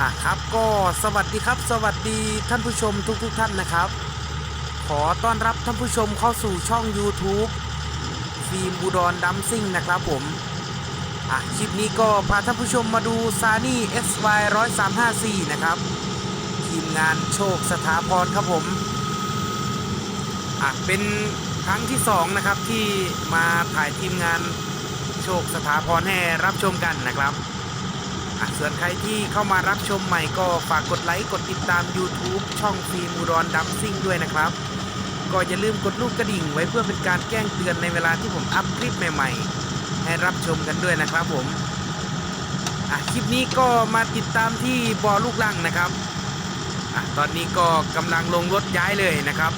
อะครับก็สวัสดีครับ สวัสดีท่านผู้ชมทุกๆทท่านนะครับ ขอต้อนรับท่านผู้ชมเข้าสู่ช่อง YouTube ฟิล์มบูดอนดัมซิ่งนะครับผมอะคลิปนี้ก็พาท่านผู้ชมมาดูซานี่ SY 1354นะครับทีมงานโชคสถาพรครับผมอะเป็นครั้งที่สองนะครับที่มาถ่ายทีมงานโชคสถาพรให้รับชมกันนะครับ อะส่วนใครที่เข้ามารับชมใหม่ก็ฝากกดไลค์กดติดตาม YouTube ช่องฟิล์มอุดรดัมซิ่งด้วยนะครับ ก็อย่าลืมกดลูกกระดิ่งไว้เพื่อเป็นการแจ้งเตือนในเวลาที่ผมอัพคลิปใหม่ๆ ให้รับชมกันด้วยนะครับผมอะคลิปนี้ก็มาติดตามที่บอลูกลังนะครับอะตอนนี้ก็กำลังลงรถย้ายเลยนะครับ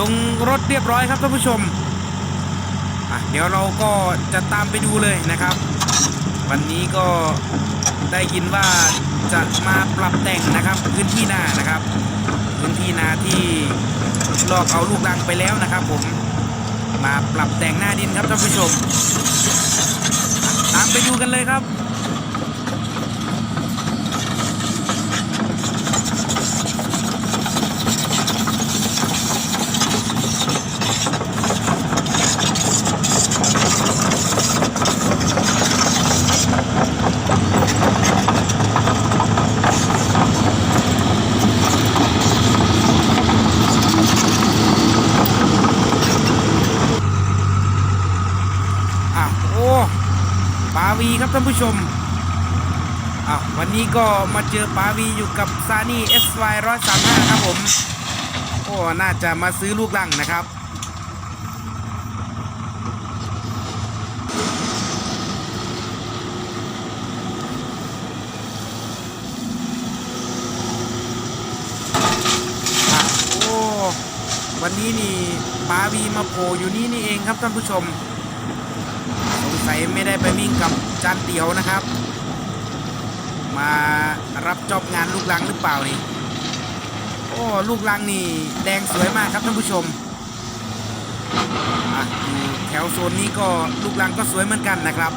ลงรถเรียบร้อยครับท่านผู้ชมเดี๋ยวเราก็จะตามไปดูเลยนะครับ วันนี้ก็ได้ยินว่าจะมาปรับแต่งนะครับ พื้นที่นานะครับ พื้นที่นาที่ลอกเอาลูกรังไปแล้วนะครับ ผมมาปรับแต่งหน้าดินครับท่านผู้ชม ตามไปดูกันเลยครับ วีครับท่านผู้ชมอ้าววันนี้ก็มาเจอปาวีอยู่กับซานี่ SY 135ครับผมโอ้น่าจะมาซื้อลูกลังนะครับโอ้วันนี้นี่ปาวีมาโผล่อยู่นี่นี่เองครับท่านผู้ชม ไม่ได้ไปวิ่งกับจานเตียวนะครับ มารับจอบงานลูกลังหรือเปล่านี่โอ้ลูกลังนี่แดงสวยมากครับท่านผู้ชมอะอยู่แถวโซนนี้ก็ลูกลังก็สวยเหมือนกันนะครับ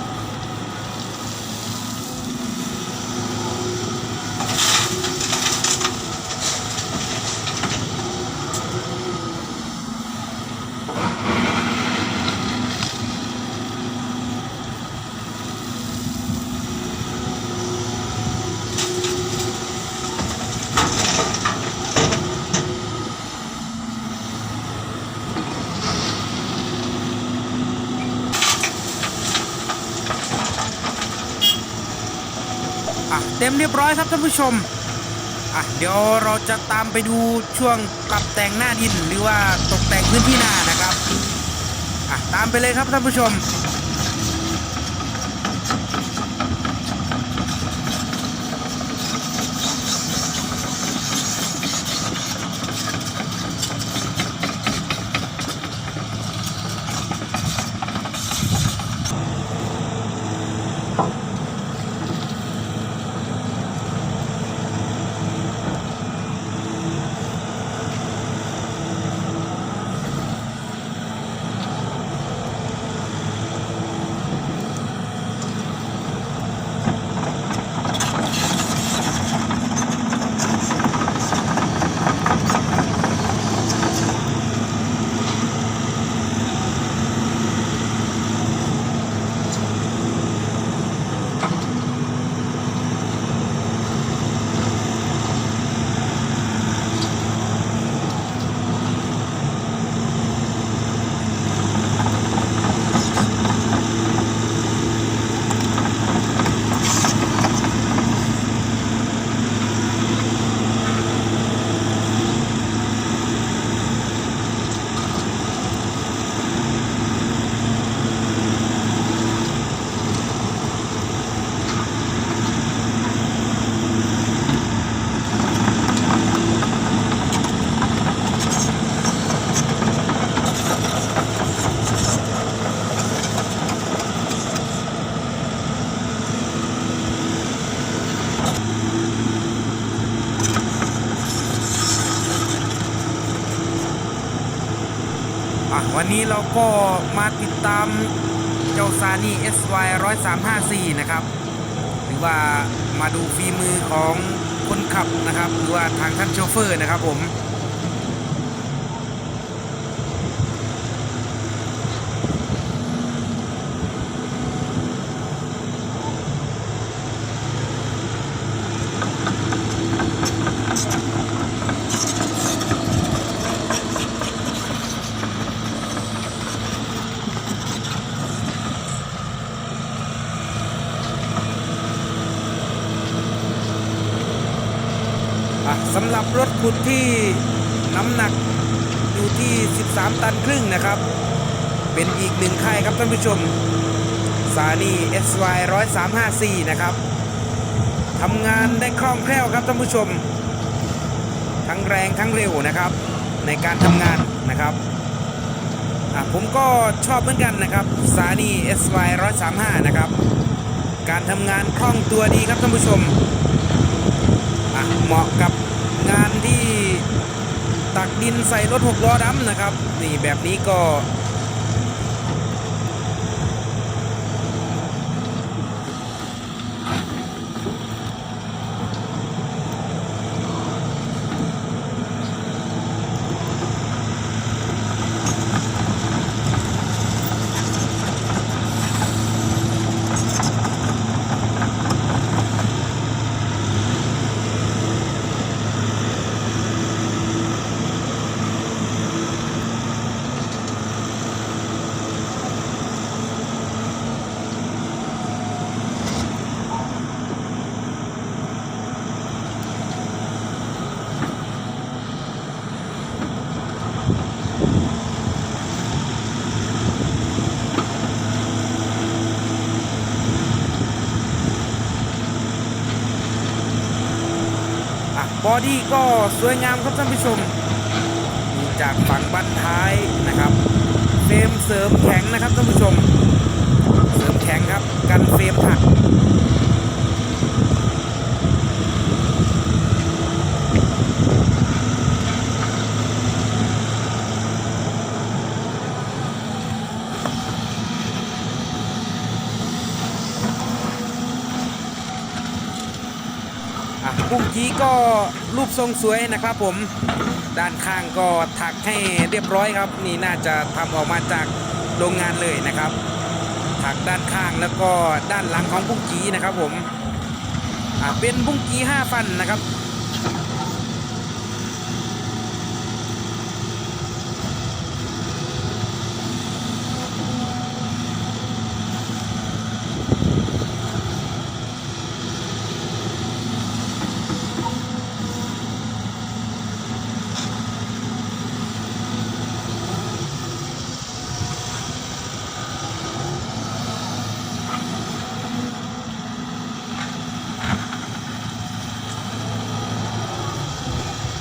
อะเต็มเรียบร้อยครับท่านผู้ชมอะเดี๋ยวเราจะตามไปดูช่วงปรับแต่งหน้าดินหรือว่าตกแต่งพื้นที่หน้านะครับอะตามไปเลยครับท่านผู้ชม นนี้เราก็มาติดตามเจ้าซานี่ SY1354 นะครับ หรือว่ามาดูฝีมือของคนขับนะครับ หรือว่าทางท่านโชเฟอร์นะครับผม สำหรับรถขุดที่น้ำหนักอยู่ที่ 13 ตันครึ่งนะครับ เป็นอีกหนึ่งค่ายครับท่านผู้ชมซานี่ SY 1354นะครับทำงานได้คล่องแคล่วครับท่านผู้ชม ทั้งแรงทั้งเร็วนะครับ ในการทำงานนะครับผมก็ชอบเหมือนกันนะครับซานี่ SY 135นะครับ การทำงานคล่องตัวดีครับท่านผู้ชม เหมาะกับงานที่ตักดินใส่รถหกล้อดำนะครับ นี่แบบนี้ก็ อะบอดี้ก็สวยงามครับท่านผู้ชมดูจากฝั่งบันท้ายนะครับเฟรมเสริมแข็งนะครับท่านผู้ชม เสริมแข็งครับกันเฟรมหัก อะปุ้ง ก็รูปทรงสวยนะครับผมด้านข้างก็ถักให้เรียบร้อยครับ นี่น่าจะทำออกมาจากโรงงานเลยนะครับ ถักด้านข้างแล้วก็ด้านหลังของปุ้งกีนะครับผมเป็นปุ้งกี้5ฟันนะครับ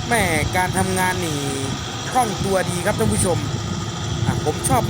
แม่ การทำงานนี่คล่องตัวดีครับท่านผู้ชมผมชอบ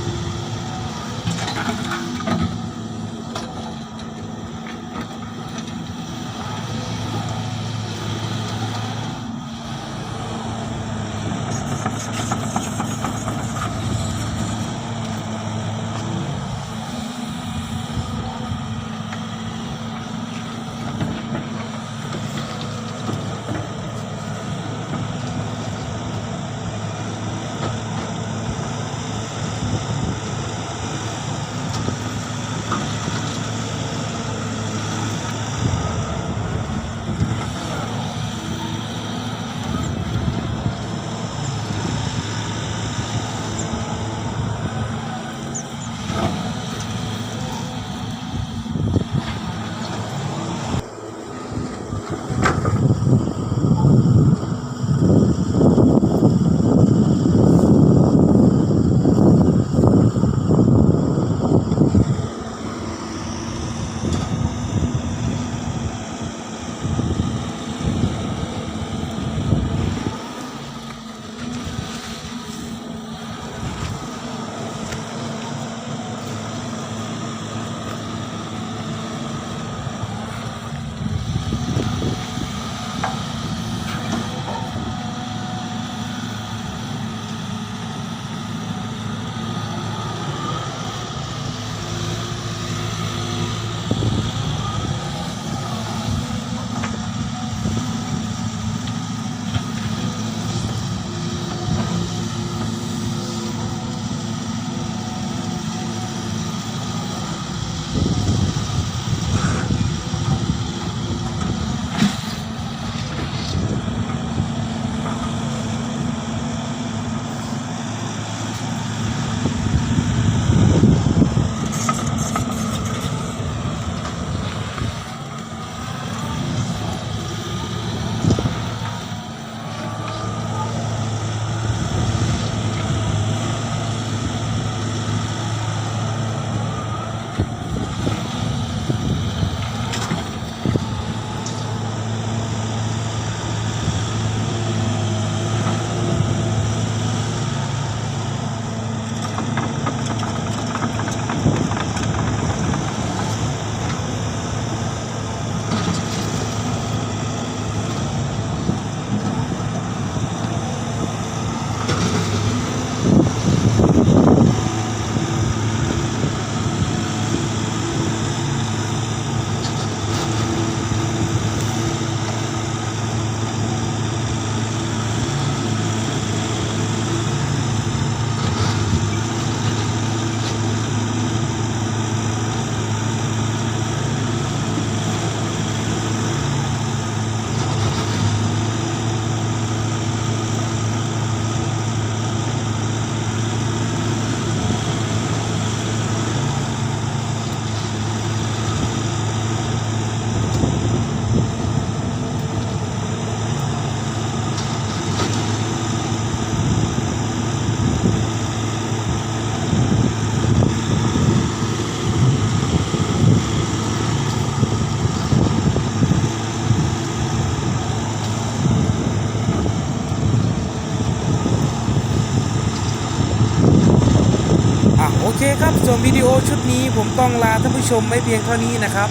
ครับส่วนวิดีโอชุดนี้ผมต้องลาท่านผู้ชมไม่เพียงเท่านี้นะครับ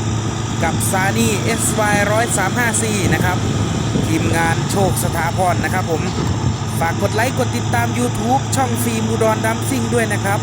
กับซานี่ SY 10354นะครับ ทีมงานโชคสถาพรนะครับผม ฝากกดไลค์กดติดตาม YouTube ช่องฟิล์มอุดรดัมซิ่งด้วยนะครับ